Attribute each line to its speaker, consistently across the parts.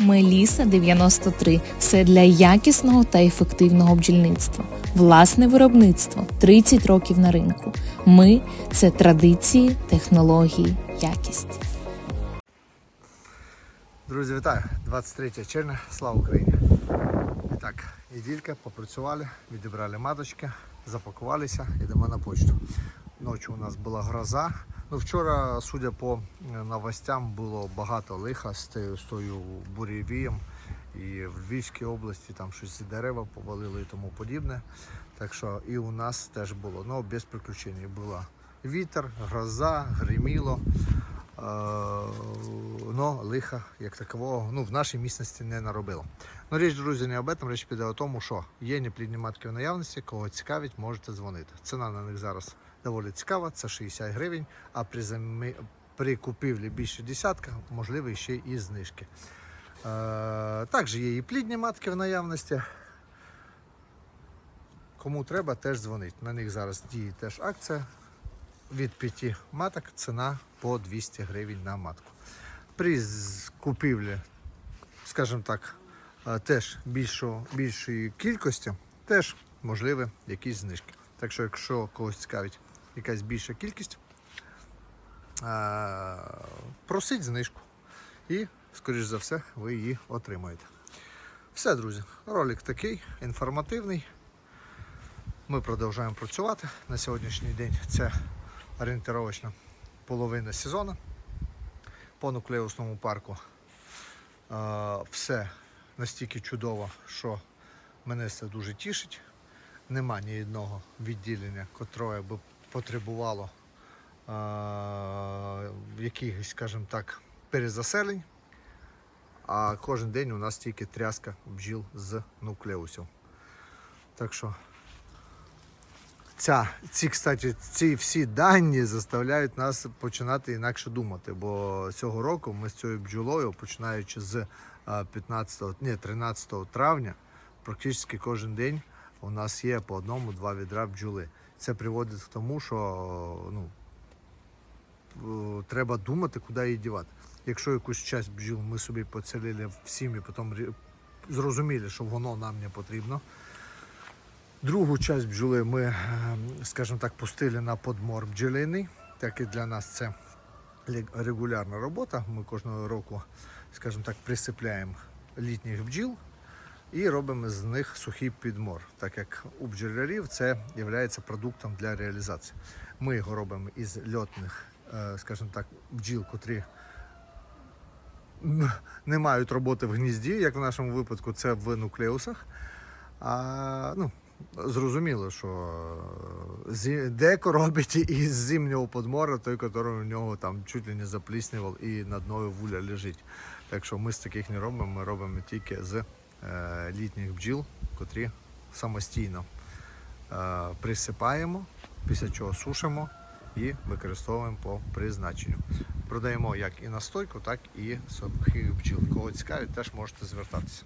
Speaker 1: Меліса 93 все для якісного та ефективного бджільництва. Власне виробництво 30 років на ринку. Ми це традиції, технології, якість.
Speaker 2: Друзі, вітаю! 23 червня, слава Україні! І так, неділька, попрацювали, відібрали маточки, запакувалися, йдемо на почту. Ночі у нас була гроза. Ну, вчора, судя по е, новостям, було багато лиха з тою бурєвієм. І в Львівській області там щось дерева повалили і тому подібне. Так що і у нас теж було, ну без приключень. Була вітер, гроза, гриміло. Е, но лиха як такового ну, в нашій місцевості не наробило. Ну, річ, друзі, не об этом, річ піде о тому, що є неплідні матки в наявності, кого цікавить, можете дзвонити. Ціна на них зараз доволі цікава, це 60 гривень, а при, замі... при купівлі більше десятка, можливо, ще і знижки. Е, також є і плідні матки в наявності. Кому треба, теж дзвонить. На них зараз діє теж акція від 5 маток ціна по 200 гривень на матку. При купівлі, скажімо так, е, теж більшого, більшої кількості, теж можливі якісь знижки. Так що, якщо когось цікавить якась більша кількість, е, просить знижку. І, скоріш за все, ви її отримаєте. Все, друзі, ролик такий інформативний. Ми продовжуємо працювати на сьогоднішній день. Це орієнтировочна половина сезону. По нуклеусному парку все настільки чудово, що мене це дуже тішить. Нема ні одного відділення, котре би потребувало якихось, скажімо так, перезаселень. А кожен день у нас тільки тряска бджіл з нуклеусів. Так що ця, ці, кстати, ці всі дані заставляють нас починати інакше думати. Бо цього року ми з цією бджолою, починаючи з 15, ні, 13 травня, практично кожен день у нас є по одному-два відра бджоли. Це приводить к тому, що ну, е, треба думати, куди її дівати. Якщо якусь часть бджіл ми собі поцілили в сім'ї, потім зрозуміли, що воно нам не потрібно. Другу часть бджоли ми, е, скажімо так, пустили на подмор бджолиний, так і для нас це регулярна робота. Ми кожного року, скажімо так, присипляємо літніх бджіл і робимо з них сухий підмор, так як у бджолярів це є продуктом для реалізації. Ми його робимо із льотних, е, скажімо так, бджіл, котрі не мають роботи в гнізді, як в нашому випадку, це в нуклеусах. А, ну, зрозуміло, що деко робить із зимнього подмора, той, який у нього там чуть ли не запліснював і на дною вуля лежить. Так що ми з таких не робимо, ми робимо тільки з е, літніх бджіл, котрі самостійно е, присипаємо, після чого сушимо і використовуємо по призначенню. Продаємо як і настойку, так і сухих бджіл. Кого цікавить, теж можете звертатися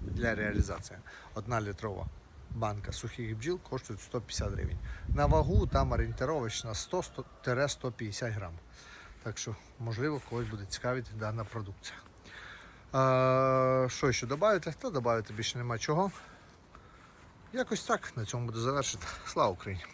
Speaker 2: для реалізації. Одна літрова банка сухих бджіл коштує 150 гривень. На вагу там орієнтировочно 100-150 грам. Так що, можливо, когось буде цікавити дана продукція. А, що ще додати? Та додати більше нема чого. Якось так на цьому буду завершити. Слава Україні!